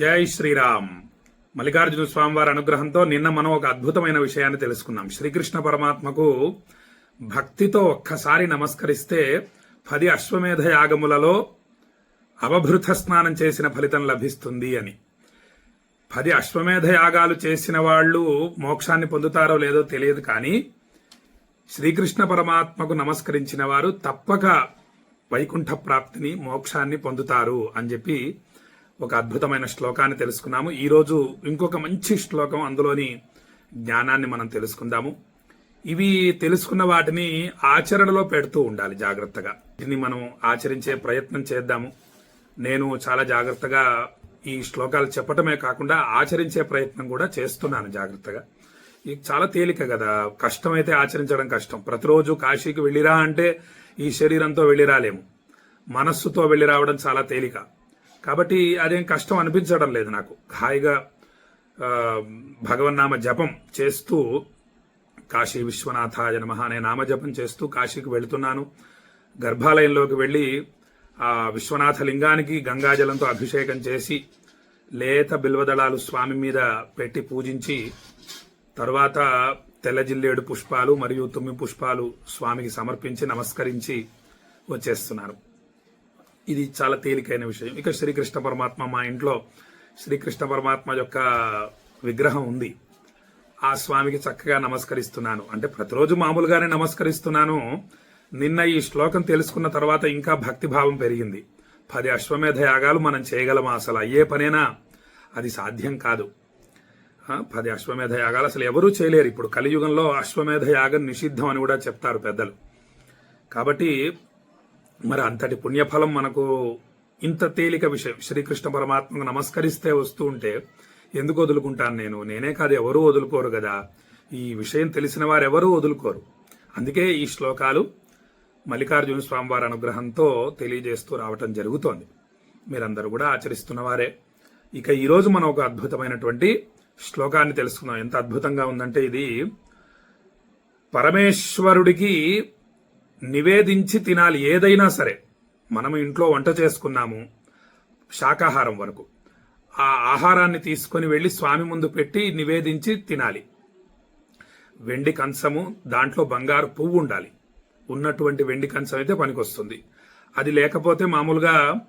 జై శ్రీరామ్. మల్లికార్జున స్వామివారి అనుగ్రహంతో నిన్న మనం ఒక అద్భుతమైన విషయాన్ని తెలుసుకున్నాం. శ్రీకృష్ణ పరమాత్మకు భక్తితో ఒక్కసారి నమస్కరిస్తే పది అశ్వమేధ యాగములలో అవభృత స్నానం చేసిన ఫలితం లభిస్తుంది అని. పది అశ్వమేధ యాగాలు చేసిన వాళ్ళు మోక్షాన్ని పొందుతారో లేదో తెలియదు కానీ శ్రీకృష్ణ పరమాత్మకు నమస్కరించిన వారు తప్పక వైకుంఠ ప్రాప్తిని మోక్షాన్ని పొందుతారు అని చెప్పి ఒక అద్భుతమైన శ్లోకాన్ని తెలుసుకున్నాము. ఈరోజు ఇంకొక మంచి శ్లోకం అందులోని జ్ఞానాన్ని మనం తెలుసుకుందాము. ఇవి తెలుసుకున్న వాటిని ఆచరణలో పెడుతూ ఉండాలి జాగ్రత్తగా. దీన్ని మనం ఆచరించే ప్రయత్నం చేద్దాము. నేను చాలా జాగ్రత్తగా ఈ శ్లోకాలు చెప్పటమే కాకుండా ఆచరించే ప్రయత్నం కూడా చేస్తున్నాను జాగ్రత్తగా. ఇది చాలా తేలిక కదా. కష్టమైతే ఆచరించడం కష్టం. ప్రతిరోజు కాశీకి వెళ్ళిరా అంటే ఈ శరీరంతో వెళ్ళి రాలేము మనస్సుతో వెళ్ళి రావడం చాలా తేలిక. కాబట్టి అదేం కష్టం అనిపించడం లేదు నాకు. హాయిగా భగవన్నామ జపం చేస్తూ కాశీ విశ్వనాథాయ నమ అనే నామజపం చేస్తూ కాశీకి వెళుతున్నాను. గర్భాలయంలోకి వెళ్ళి ఆ విశ్వనాథ లింగానికి గంగాజలంతో అభిషేకం చేసి లేత బిల్వదళాలు స్వామి మీద పెట్టి పూజించి తరువాత తెల్లజిల్లేడు పుష్పాలు మరియు తుమ్మి పుష్పాలు స్వామికి సమర్పించి నమస్కరించి వచ్చేస్తున్నాను. ఇది చాలా తేలికైన విషయం. ఇక శ్రీకృష్ణ పరమాత్మ మా ఇంట్లో శ్రీకృష్ణ పరమాత్మ యొక్క విగ్రహం ఉంది. ఆ స్వామికి చక్కగా నమస్కరిస్తున్నాను. అంటే ప్రతిరోజు మామూలుగానే నమస్కరిస్తున్నాను. నిన్న ఈ శ్లోకం తెలుసుకున్న తర్వాత ఇంకా భక్తిభావం పెరిగింది. పది అశ్వమేధ యాగాలు మనం చేయగలమా అసలు? అయ్యే పనేనా? అది సాధ్యం కాదు. పది అశ్వమేధ యాగాలు అసలు ఎవరూ చేయలేరు. ఇప్పుడు కలియుగంలో అశ్వమేధ యాగం నిషిద్ధం అని కూడా చెప్తారు పెద్దలు. కాబట్టి మరి అంతటి పుణ్యఫలం మనకు ఇంత తేలిక విషయం. శ్రీకృష్ణ పరమాత్మకు నమస్కరిస్తే వస్తూ ఉంటే ఎందుకు వదులుకుంటాను నేను? నేనే కాదు ఎవరూ వదులుకోరు కదా. ఈ విషయం తెలిసిన వారు ఎవరూ వదులుకోరు. అందుకే ఈ శ్లోకాలు మల్లికార్జున స్వామివారి అనుగ్రహంతో తెలియజేస్తూ రావటం జరుగుతోంది. మీరందరూ కూడా ఆచరిస్తున్నవారే ఇక ఈరోజు మనం ఒక అద్భుతమైనటువంటి శ్లోకాన్ని తెలుసుకుందాం. ఎంత అద్భుతంగా ఉందంటే ఇది పరమేశ్వరుడికి నివేదించి తినాలి ఏదైనా సరే. మనం ఇంట్లో వంట చేసుకున్నాము శాకాహారం వరకు. ఆ ఆహారాన్ని తీసుకొని వెళ్ళి స్వామి ముందు పెట్టి నివేదించి తినాలి. వెండి కంచము దాంట్లో బంగారు పువ్వు ఉండాలి. ఉన్నటువంటి వెండి కంచం అయితే పనికొస్తుంది. అది లేకపోతే మామూలుగా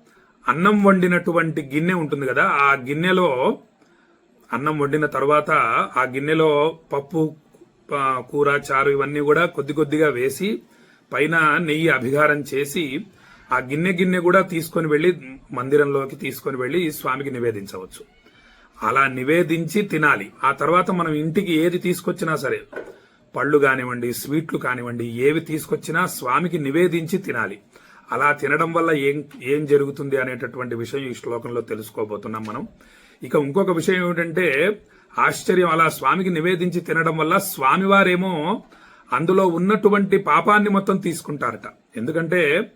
అన్నం వండినటువంటి గిన్నె ఉంటుంది కదా ఆ గిన్నెలో అన్నం వండిన తర్వాత ఆ గిన్నెలో పప్పు కూర చారు ఇవన్నీ కూడా కొద్ది కొద్దిగా వేసి పైన నెయ్యి అభిగారం చేసి ఆ గిన్నె గిన్నె కూడా తీసుకొని వెళ్ళి మందిరంలోకి తీసుకొని వెళ్ళి స్వామికి నివేదించవచ్చు. అలా నివేదించి తినాలి. ఆ తర్వాత మనం ఇంటికి ఏది తీసుకొచ్చినా సరే పళ్ళు కానివ్వండి స్వీట్లు కానివ్వండి ఏవి తీసుకొచ్చినా స్వామికి నివేదించి తినాలి. అలా తినడం వల్ల ఏం ఏం జరుగుతుంది అనేటటువంటి విషయం ఈ శ్లోకంలో తెలుసుకోబోతున్నాం మనం. ఇక ఇంకొక విషయం ఏమిటంటే ఆశ్చర్యం అలా స్వామికి నివేదించి తినడం వల్ల స్వామివారేమో అందులో ఉన్నటువంటి పాపాన్ని మొత్తం తీసుకుంటారట. ఎందుకంటే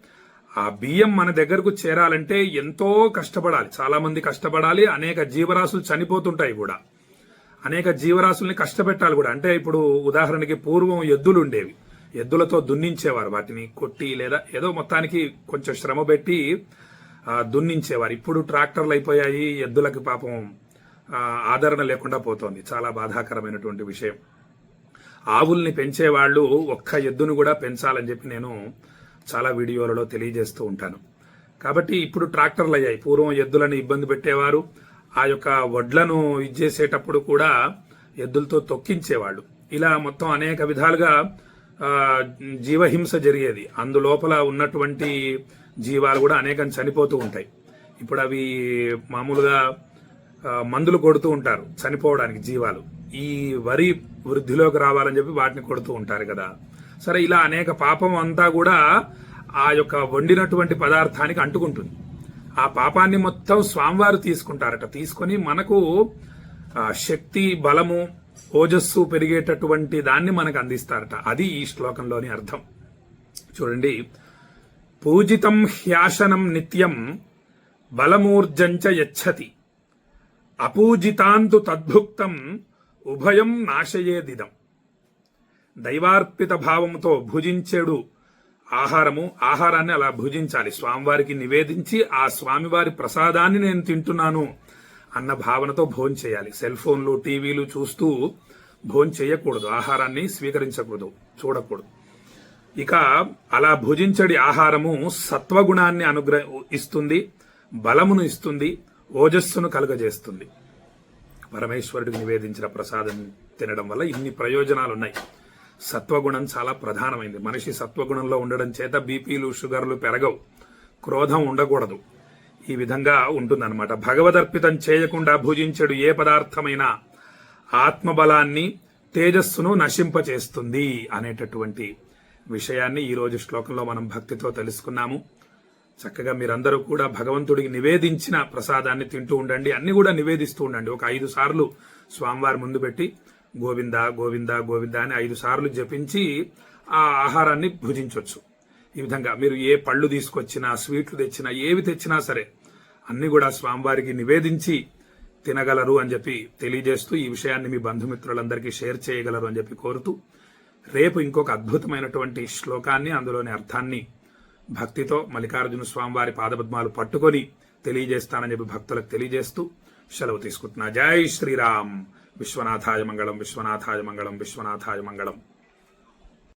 ఆ బియ్యం మన దగ్గరకు చేరాలంటే ఎంతో కష్టపడాలి. చాలా మంది కష్టపడాలి అనేక జీవరాశులు చనిపోతుంటాయి కూడా. అనేక జీవరాశుల్ని కష్టపెట్టాలి కూడా. అంటే ఇప్పుడు ఉదాహరణకి పూర్వం ఎద్దులు ఉండేవి. ఎద్దులతో దున్నించేవారు. వాటిని కొట్టి లేదా ఏదో మొత్తానికి కొంచెం శ్రమ పెట్టి దున్నించేవారు. ఇప్పుడు ట్రాక్టర్లు అయిపోయాయి. ఎద్దులకి పాపం ఆదరణ లేకుండా పోతోంది. చాలా బాధాకరమైనటువంటి విషయం. ఆవుల్ని పెంచేవాళ్ళు ఒక్క ఎద్దును కూడా పెంచాలని చెప్పి నేను చాలా వీడియోలలో తెలియజేస్తూ ఉంటాను. కాబట్టి ఇప్పుడు ట్రాక్టర్లు అయ్యాయి. పూర్వం ఎద్దులను ఇబ్బంది పెట్టేవారు. ఆ యొక్క వడ్లను ఇచ్చేసేటప్పుడు కూడా ఎద్దులతో తొక్కించేవాళ్ళు. ఇలా మొత్తం అనేక విధాలుగా జీవహింస జరిగేది. అందులోపల ఉన్నటువంటి జీవాలు కూడా అనేకం చనిపోతూ ఉంటాయి. ఇప్పుడు అవి మామూలుగా మందులు కొడుతూ ఉంటారు చనిపోవడానికి జీవాలు. ఈ వరి వృద్ధిలోకి రావాలని చెప్పి వాటిని కొడుతూ ఉంటారు కదా. సరే ఇలా అనేక పాపం అంతా కూడా ఆ యొక్క వండినటువంటి పదార్థానికి అంటుకుంటుంది. ఆ పాపాన్ని మొత్తం స్వామివారు తీసుకుంటారట. తీసుకొని మనకు శక్తి బలము ఓజస్సు పెరిగేటటువంటి దాన్ని మనకు అందిస్తారట. అది ఈ శ్లోకంలోని అర్థం. చూడండి. పూజితం హ్యాసనం నిత్యం బలమూర్జంచ యచ్చతి. అపూజితాంతు తద్భుక్తం ఉభయం నాశయేదిదం. దైవార్పిత భావంతో భుజించేడు ఆహారము ఆహారాన్ని అలా భుజించాలి. స్వామివారికి నివేదించి ఆ స్వామివారి ప్రసాదాన్ని నేను తింటున్నాను అన్న భావనతో భోజనం చేయాలి. సెల్ ఫోన్లు టీవీలు చూస్తూ భోజనం చేయకూడదు. ఆహారాన్ని స్వీకరించకూడదు చూడకూడదు. ఇక అలా భుజించడి ఆహారము సత్వగుణాన్ని అనుగ్రహ ఇస్తుంది బలమును ఇస్తుంది ఓజస్సును కలుగజేస్తుంది. పరమేశ్వరుడికి నివేదించిన ప్రసాదం తినడం వల్ల ఇన్ని ప్రయోజనాలు ఉన్నాయి సత్వగుణం చాలా ప్రధానమైంది. మనిషి సత్వగుణంలో ఉండడం చేత బీపీలు షుగర్లు పెరగవు. క్రోధం ఉండకూడదు. ఈ విధంగా ఉంటుందన్నమాట. భగవదర్పితం చేయకుండా భుజించడు ఏ పదార్థమైనా. ఆత్మబలాన్ని తేజస్సును నశింపచేస్తుంది అనేటటువంటి విషయాన్ని ఈరోజు శ్లోకంలో మనం భక్తితో తెలుసుకున్నాము. చక్కగా మీరందరూ కూడా భగవంతుడికి నివేదించిన ప్రసాదాన్ని తింటూ ఉండండి. అన్ని కూడా నివేదిస్తూ ఉండండి. ఒక ఐదు సార్లు స్వామివారి ముందు పెట్టి గోవింద గోవింద గోవింద అని ఐదు సార్లు జపించి ఆ ఆహారాన్ని భుజించవచ్చు ఈ విధంగా మీరు ఏ పళ్ళు తీసుకొచ్చినా స్వీట్లు తెచ్చినా ఏవి తెచ్చినా సరే అన్ని కూడా స్వామివారికి నివేదించి తినగలరు అని చెప్పి తెలియజేస్తూ ఈ విషయాన్ని మీ బంధుమిత్రులందరికీ షేర్ చేయగలరు అని చెప్పి కోరుతూ రేపు ఇంకొక అద్భుతమైనటువంటి శ్లోకాన్ని అందులోని అర్థాన్ని భక్తితో మల్లికార్జున స్వామివారి పాదపద్మాలు పట్టుకొని తెలియజేస్తానని చెప్పి భక్తులకు తెలియజేస్తూ సెలవు తీసుకుంటున్నా. జై శ్రీరామ్. విశ్వనాథాయ మంగళం విశ్వనాథాయ మంగళం విశ్వనాథాయ మంగళం.